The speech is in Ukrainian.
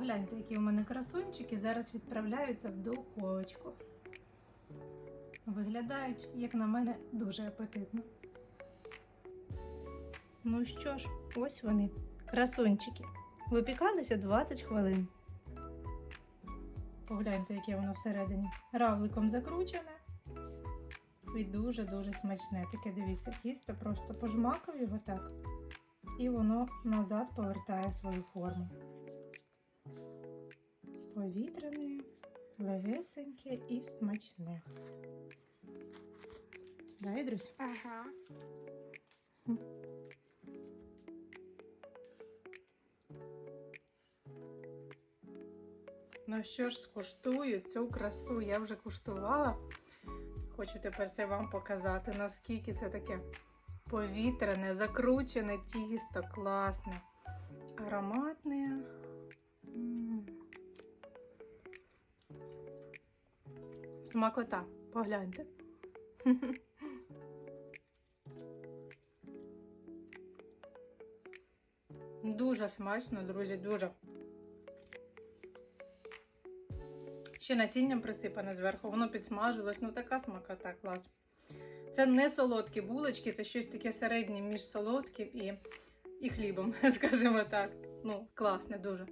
Погляньте, які у мене красунчики зараз відправляються в духовочку. Виглядають, як на мене, дуже апетитно. Ну що ж, ось вони, красунчики. Випікалися 20 хвилин. Погляньте, яке воно всередині. Равликом закручене. І дуже-дуже смачне. Таке дивіться, тісто просто пожмакав його так. І воно назад повертає свою форму. Повітряне, легесеньке і смачне. Да, Ідрусь? Ага. Ну що ж, скуштую цю красу. Я вже куштувала. Хочу тепер це вам показати, наскільки це таке повітряне, закручене тісто, класне, ароматне. Смакота, погляньте. Дуже смачно, друзі, дуже. Ще насінням присипане зверху, воно підсмажилось, ну така смакота, клас. Це не солодкі булочки, це щось таке середнє між солодким і, і хлібом, скажімо так. Ну, класне дуже.